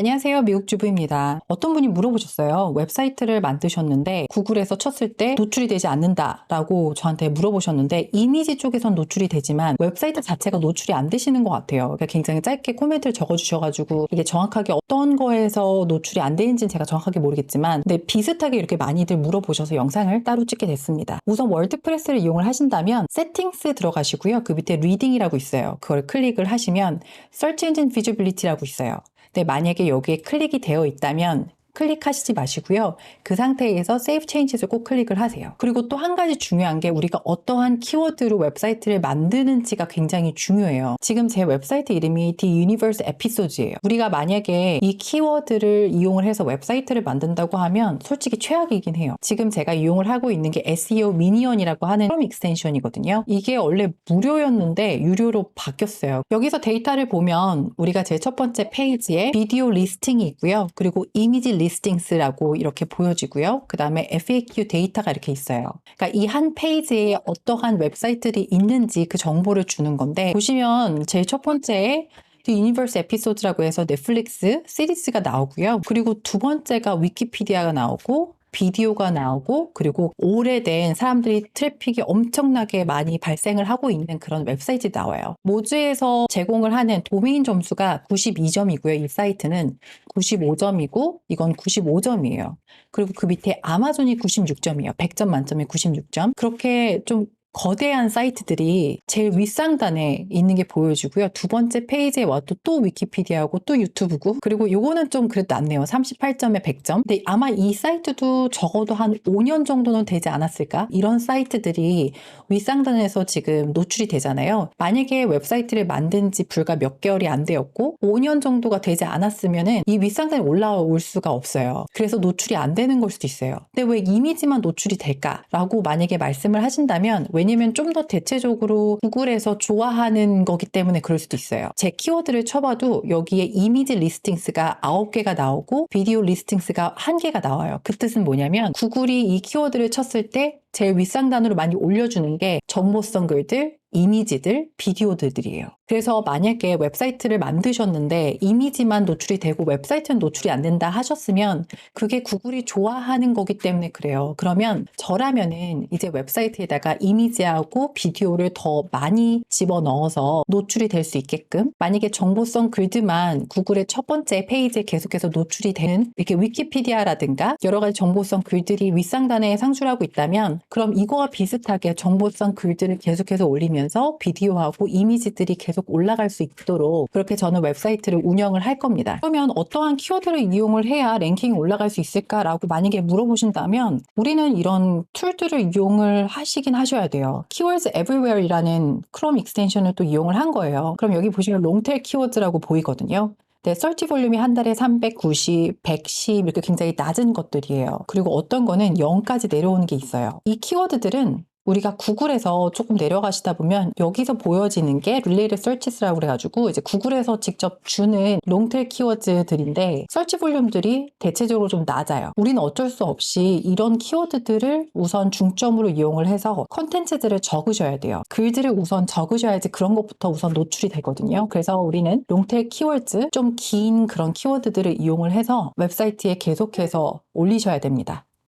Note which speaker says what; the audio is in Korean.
Speaker 1: 안녕하세요. 미국 주부입니다. 어떤 분이 물어보셨어요. 웹사이트를 만드셨는데 구글에서 쳤을 때 노출이 되지 않는다라고 저한테 물어보셨는데 이미지 쪽에선 노출이 되지만 웹사이트 자체가 노출이 안 되시는 것 같아요. 그러니까 굉장히 짧게 코멘트를 적어주셔가지고 이게 정확하게 어떤 거에서 노출이 안 되는지는 제가 정확하게 모르겠지만 근데 비슷하게 이렇게 많이들 물어보셔서 영상을 따로 찍게 됐습니다. 우선 월드프레스를 이용을 하신다면 세팅스 들어가시고요. 그 밑에 리딩이라고 있어요. 그걸 클릭을 하시면 Search Engine Visibility라고 있어요. 근데 만약에 여기에 클릭이 되어 있다면 클릭하시지 마시고요. 그 상태에서 Save Changes를 꼭 클릭을 하세요. 그리고 또 한 가지 중요한 게 우리가 어떠한 키워드로 웹사이트를 만드는지가 굉장히 중요해요. 지금 제 웹사이트 이름이 The Universe Episode예요. 우리가 만약에 이 키워드를 이용을 해서 웹사이트를 만든다고 하면 솔직히 최악이긴 해요. 지금 제가 이용을 하고 있는 게 SEO 미니언이라고 하는 크롬 익스텐션이거든요. 이게 원래 무료였는데 유료로 바뀌었어요. 여기서 데이터를 보면 우리가 제 첫 번째 페이지에 비디오 리스팅이 있고요. 그리고 이미지 리스팅 스라고 이렇게 보여지고요. 그 다음에 FAQ 데이터가 이렇게 있어요. 그러니까 이 한 페이지에 어떠한 웹사이트들이 있는지 그 정보를 주는 건데 보시면 제일 첫 번째에 The Universe Episode라고 해서 넷플릭스 시리즈가 나오고요. 그리고 두 번째가 위키피디아가 나오고 비디오가 나오고 그리고 오래된 사람들이 트래픽이 엄청나게 많이 발생을 하고 있는 그런 웹사이트 나와요. 모즈에서 제공을 하는 도메인 점수가 92점이고요. 이 사이트는 95점이고 이건 95점이에요. 그리고 그 밑에 아마존이 96점이에요. 100점 만점에 96점. 그렇게 좀 거대한 사이트들이 제일 윗상단에 있는 게 보여지고요. 두 번째 페이지에 와도 또 위키피디아고 또 유튜브고 그리고 요거는 좀 그래도 낫네요. 38점에 100점. 근데 아마 이 사이트도 적어도 한 5년 정도는 되지 않았을까? 이런 사이트들이 윗상단에서 지금 노출이 되잖아요. 만약에 웹사이트를 만든 지 불과 몇 개월이 안 되었고 5년 정도가 되지 않았으면은 이 윗상단에 올라올 수가 없어요. 그래서 노출이 안 되는 걸 수도 있어요. 근데 왜 이미지만 노출이 될까라고 만약에 말씀을 하신다면 왜냐면 좀 더 대체적으로 구글에서 좋아하는 거기 때문에 그럴 수도 있어요. 제 키워드를 쳐봐도 여기에 이미지 리스팅스가 9개가 나오고 비디오 리스팅스가 1개가 나와요. 그 뜻은 뭐냐면 구글이 이 키워드를 쳤을 때 제일 윗상단으로 많이 올려주는 게 정보성 글들, 이미지들, 비디오들이에요. 그래서 만약에 웹사이트를 만드셨는데 이미지만 노출이 되고 웹사이트는 노출이 안 된다 하셨으면 그게 구글이 좋아하는 거기 때문에 그래요. 그러면 저라면은 이제 웹사이트에다가 이미지하고 비디오를 더 많이 집어 넣어서 노출이 될 수 있게끔 만약에 정보성 글들만 구글의 첫 번째 페이지에 계속해서 노출이 되는 이렇게 위키피디아라든가 여러 가지 정보성 글들이 윗상단에 상주하고 있다면 그럼 이거와 비슷하게 정보성 글들을 계속해서 올리면서 비디오하고 이미지들이 계속 올라갈 수 있도록 그렇게 저는 웹사이트를 운영을 할 겁니다. 그러면 어떠한 키워드를 이용을 해야 랭킹이 올라갈 수 있을까라고 만약에 물어보신다면 우리는 이런 툴들을 이용을 하시긴 하셔야 돼요. Keywords Everywhere이라는 크롬 익스텐션을 또 이용을 한 거예요. 그럼 여기 보시면 롱테일 키워드라고 보이거든요. 네, 설치 볼륨이 한 달에 390, 110 이렇게 굉장히 낮은 것들이에요. 그리고 어떤 거는 0까지 내려오는 게 있어요. 이 키워드들은 우리가 구글에서 조금 내려가시다 보면 여기서 보여지는 게 릴레이드 설치스라고 그래가지고 이제 구글에서 직접 주는 롱테일 키워드들인데 설치 볼륨들이 대체적으로 좀 낮아요. 우리는 어쩔 수 없이 이런 키워드들을 우선 중점으로 이용을 해서 컨텐츠들을 적으셔야 돼요. 글들을 우선 적으셔야지 그런 것부터 우선 노출이 되거든요. 그래서 우리는 롱테일 키워드 좀 긴 그런 키워드들을 이용을 해서 웹사이트에 계속해서 올리셔야 됩니다.